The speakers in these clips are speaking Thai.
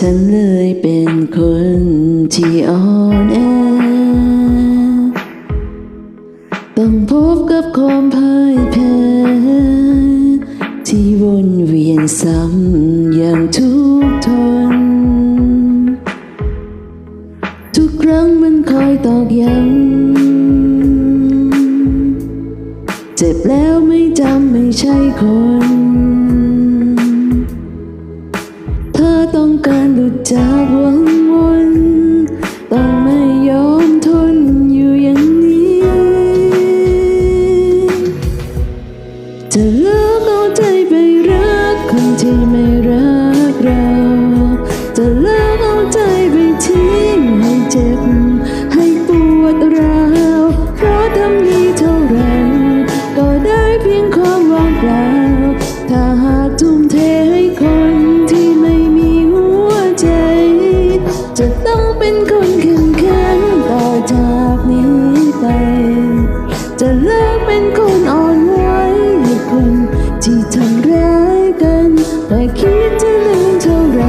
ฉันเลยเป็นคนที่อ่อนแอ ต้องพบกับความพ่ายแพ้ ที่วนเวียนซ้ำอย่างทุกทน ทุกครั้งมันคอยตอกย้ำเจ็บแล้วไม่จำไม่ใช่คน กา เป็นคนเข้มแข็งต่อจากนี้ไป จะเลิกเป็นคนอ่อนไหวให้คนที่ทำร้ายกันแต่คิดจะลืมเท่าไร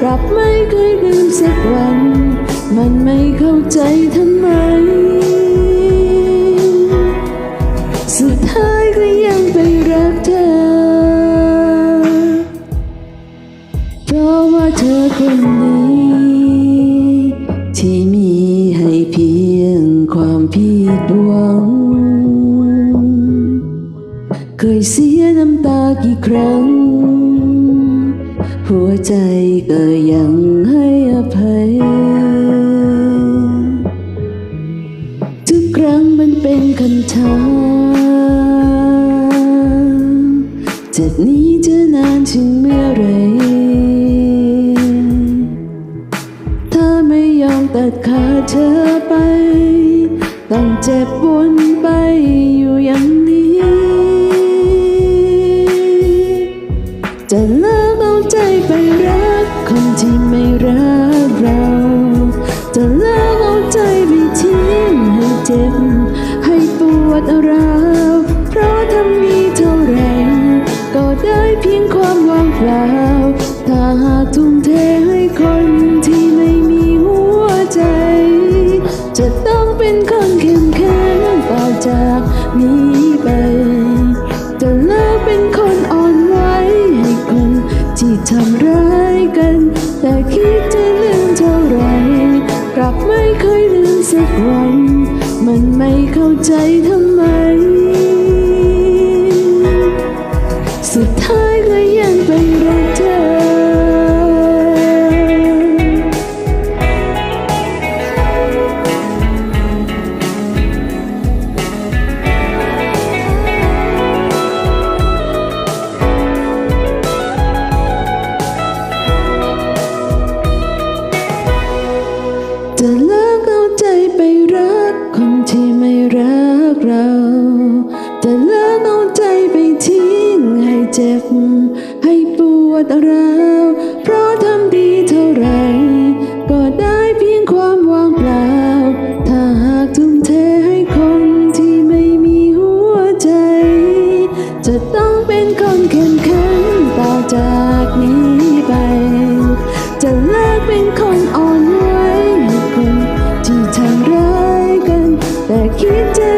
กลับไม่เคยลืมสักวัน มันไม่เข้าใจทำไม สุดท้ายก็ยังไปรักเธอ เพราะว่าเธอคนนี้ เคยเสียน้ำตากี่ครั้ง หัวใจก็ยังให้อภัย ทุกครั้งมันเป็นคำถามจากนี้จะนานถึงเมื่อไร ถ้าไม่ยอมตัดขาดเธอไป ต้องเจ็บวนไปอยู่อย่างนี้ จะเลิกเอาใจไปรักคนที่ไม่รักเรา จะเลิกเอาใจไปทิ้งให้เจ็บ ให้ปวดร้าว สักวัน มันไม่เข้าใจทำไม สุดท้ายก็ยังเปรัก จะเลิกเอาใจไปทิ้งให้เจ็บ ให้ปวดร้าวเพราะทำดีเท่าไร ก็ได้เพียงความว่างเปล่า ถ้าหากทุ่มเทให้คนที่ไม่มีหัวใจ จะต้องเป็นคนเข้มแข็งต่อจากนี้ไป จะเลิกเป็นคนอ่อนไหวให้คนที่ทำร้ายกัน แต่คิดจะ